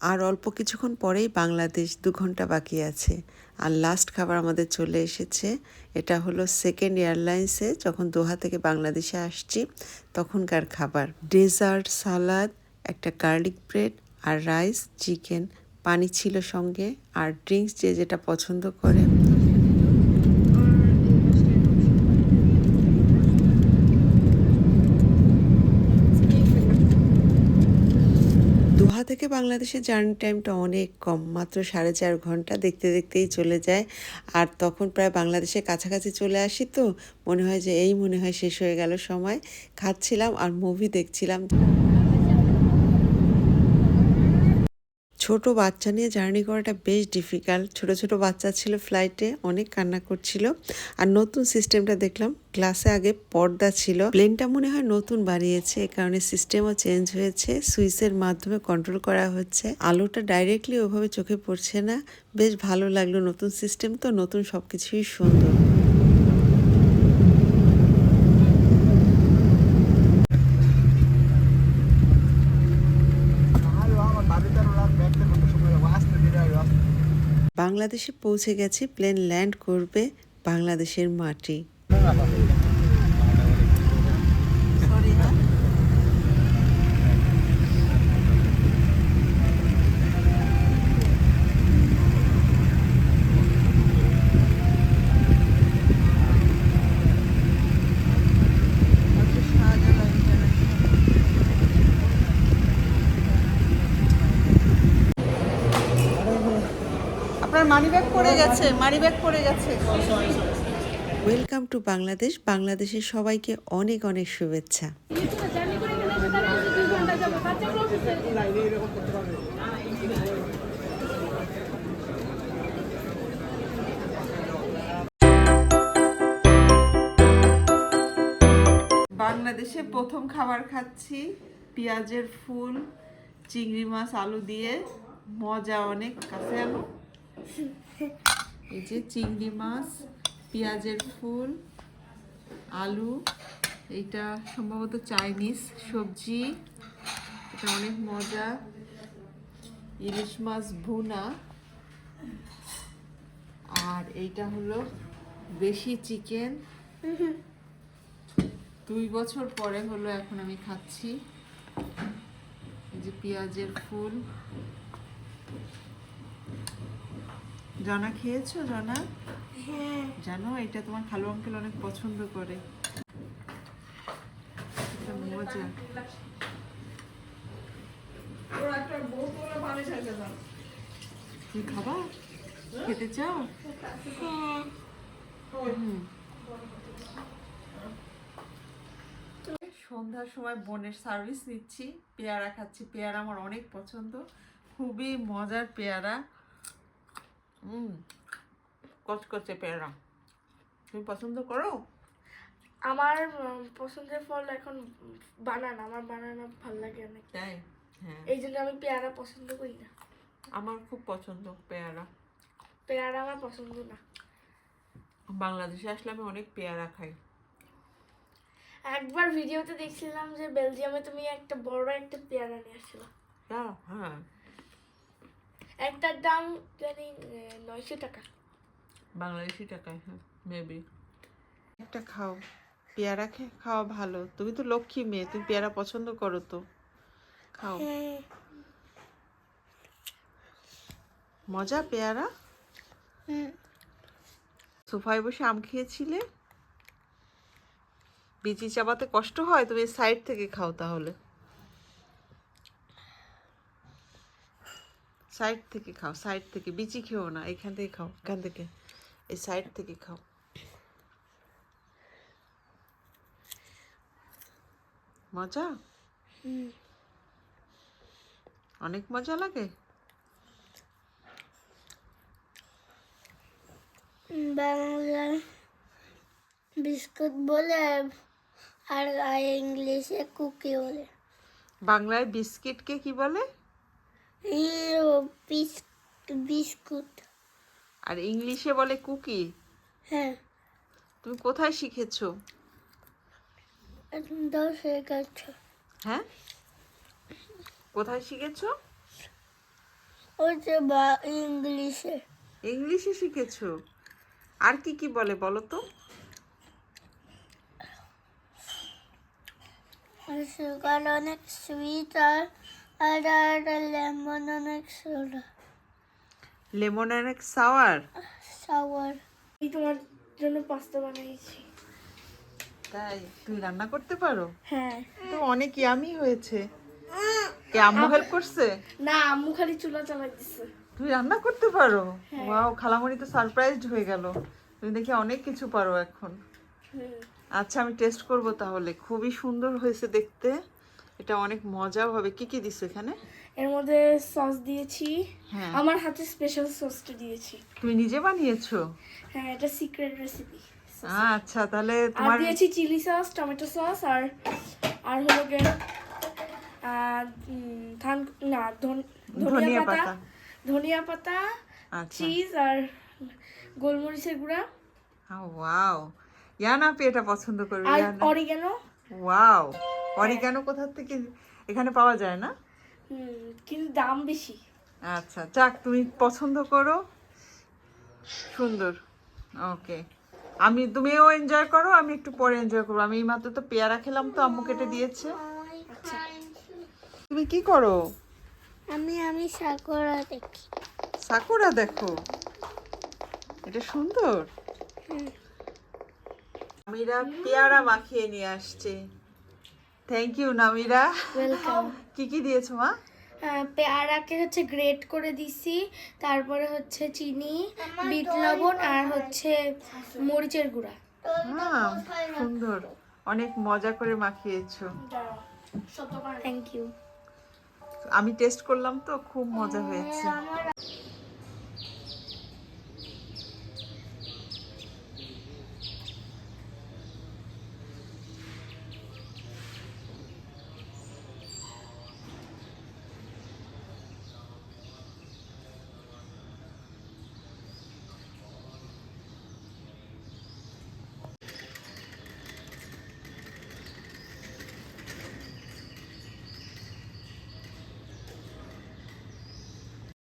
আর অল্প কিছুক্ষণ পরেই বাংলাদেশ দু ঘণ্টা বাকি আছে। আর লাস্ট খাবার আমাদের চলে এসেছে। এটা হলো সেকেন্ড এয়ারলাইন্সে যখন দোহা থেকে বাংলাদেশে আসছি, তখনকার খাবার। ডেজার্ট সালাদ একটা গার্লিক ব্রেড আর রাইস চিকেন পানি ছিল সঙ্গে। আর ড্রিঙ্কস যে যেটা পছন্দ করে দোহা থেকে বাংলাদেশের জার্নি টাইমটা অনেক কম, মাত্র সাড়ে চার ঘণ্টা দেখতে দেখতেই চলে যায়। আর তখন প্রায় বাংলাদেশের কাছাকাছি চলে আসি তো, মনে হয় যে এই মনে হয় শেষ হয়ে গেল সময়। খাচ্ছিলাম আর মুভি দেখছিলাম। ছোট বাচ্চা নিয়ে জার্নি করাটা বেশ ডিফিকাল্ট ছোট ছোট বাচ্চা ছিল ফ্লাইটে অনেক কান্না করছিল। আর নতুন সিস্টেমটা দেখলাম ক্লাসে আগে পর্দা ছিল। প্লেনটা মনে হয় নতুন বানিয়েছে, এ কারণে সিস্টেমও চেঞ্জ হয়েছে। সুইচের মাধ্যমে কন্ট্রোল করা হচ্ছে। আলোটা ডাইরেক্টলি ওভাবে চোখে পড়ছে না। বেশ ভালো লাগল, নতুন সিস্টেম তো, নতুন সবকিছুই সুন্দর। বাংলাদেশে পৌঁছে গেছে প্লেন ল্যান্ড করবে বাংলাদেশের মাটি। মানি ব্যাগ পড়ে গেছে মানি ব্যাগ পড়ে গেছে। ওয়েলকাম টু বাংলাদেশ বাংলাদেশের সবাইকে অনেক অনেক শুভেচ্ছা। বাংলাদেশে প্রথম খাবার খাচ্ছি পেঁয়াজের ফুল চিংড়ি মাছ আলু দিয়ে। মজা অনেক কাছে আলু এই যে চিংড়ি মাছ, পেঁয়াজের ফুল, আলু, এইটা সম্ভবত চাইনিজ সবজি। এটা অনেক মজা। ইলিশ মাছ ভুনা। আর এইটা হলো দেশি চিকেন। দুই বছর পরে হলো এখন আমি খাচ্ছি। এই যে পেঁয়াজের ফুল। জনা খেয়েছো জনা জানো এটা তোমার খালু আঙ্কেল অনেক পছন্দ করে। মজা। তুমি খাবা? খেতে চাও? হুম। সন্ধ্যার সময় বোনের সার্ভিস নিচ্ছি। পেয়ারা খাচ্ছি। পেয়ারা আমার অনেক পছন্দ। খুবই মজার পেয়ারা। হুম কচকচে পেয়ারা। তুমি পছন্দ করো? আমার পছন্দের ফল এখন বানানা আমার বানানা ভালো লাগে অনেক। তাই? হ্যাঁ। এই জন্য আমি পেয়ারা পছন্দ করি না। আমার খুব পছন্দ পেয়ারা। পেয়ারা আমার পছন্দ না। বাংলাদেশে আসলে আমি অনেক পেয়ারা খাই। একবার ভিডিওতে দেখছিলাম যে বেলজিয়ামে তুমি একটা বড় একটা পেয়ারা নিয়ে আসছিল। হ্যাঁ হ্যাঁ। একটার দাম জানি নয়শো টাকা। বাংলাদেশি টাকায় হ্যাঁ মেবি একটা খাও পেয়ারা খেয়ে খাওয়া ভালো। তুমি তো লক্ষ্মী মেয়ে তুমি পেয়ারা পছন্দ করো তো। খাও। মজা পেয়ারা? সোফায় বসে আম খেয়েছিলে? বিচি চাবাতে কষ্ট হয়? তুমি সাইড থেকে খাও তাহলে। সাইড থেকে খাও সাইড থেকে বিচি খেও না এখান থেকে খাও এখান থেকে এই সাইড থেকে খাও। মজা? অনেক মজা লাগে? বাংলা বিস্কুট বলে আর ইংলিশে কুকি বলে। বাংলায় বিস্কিটকে কি বলে? বিস্কুট আর ইংলিশে বলে কুকি হ্যাঁ। তুমি কোথায় শিখেছো? দশ হয়ে হ্যাঁ? কোথায় শিখেছো? হচ্ছে বা ইংলিশে ইংলিশে শিখেছো? আর কি কি বলে বলো তো? সুগার অনেক সুইট আর আর আর লেমন অনেক সোডা লেমন অনেক সাওয়ার সাওয়ার এই তোমার জন্য পাস্তা বানিয়েছি। তাই? তুমি রান্না করতে পারো? হ্যাঁ। তো অনেক ইয়ামি হয়েছে। কে আম্মু হেল্প করছে? না আম্মু খালি চুলা চালাই দিচ্ছে তুমি রান্না করতে পারো? ওয়াও খালামণি তো সারপ্রাইজড হয়ে গেল। তুমি দেখি অনেক কিছু পারো এখন। আচ্ছা আমি টেস্ট করব তাহলে। খুবই সুন্দর হয়েছে দেখতে। এটা অনেক মজাও হবে। কি কি দিছো এখানে? এর মধ্যে সস দিয়েছি। হ্যাঁ। আমার হাতে স্পেশাল সসটা দিয়েছি। তুমি নিজে বানিয়েছো? হ্যাঁ এটা সিক্রেট রেসিপি আচ্ছা তাহলে আর তোমার দিয়েছি চিলি সস টমেটো সস আর আর হলো উম, ধান না ধনিয়া পাতা। ধনিয়া পাতা আচ্ছা। চিজ আর গোলমরিচের গুঁড়া। ওয়াও ইয়ানা আপি এটা পছন্দ করবে আর ইয়ানা অরিগানো ওয়াও অরিগানো কোথা থেকে এখানে পাওয়া যায় না? কিন্তু দাম বেশি। আচ্ছা যাক তুমি পছন্দ করো। সুন্দর। ওকে। আমি তুমিও এনজয় করো আমি একটু পরে এনজয় করব। আমি এইমাত্র তো পেয়ারা খেলাম তো আম্মু কেটে দিয়েছে। তুমি কি করো? আমি আমি সাকরা দেখি। সাকুরা দেখো। এটা সুন্দর। নামিরা পেয়ারা মাখিয়ে নিয়ে আসছে। থ্যাংক ইউ নামিরা ওয়েলকাম কি কি দিয়েছ মা? পেয়ারাকে হচ্ছে গ্রেট করে দিছি তারপরে হচ্ছে চিনি বিট লবণ আর হচ্ছে মরিচের গুঁড়া। হ্যাঁ সুন্দর। অনেক মজা করে মাখিয়েছো। থ্যাংক ইউ আমি টেস্ট করলাম তো খুব মজা হয়েছে। আমার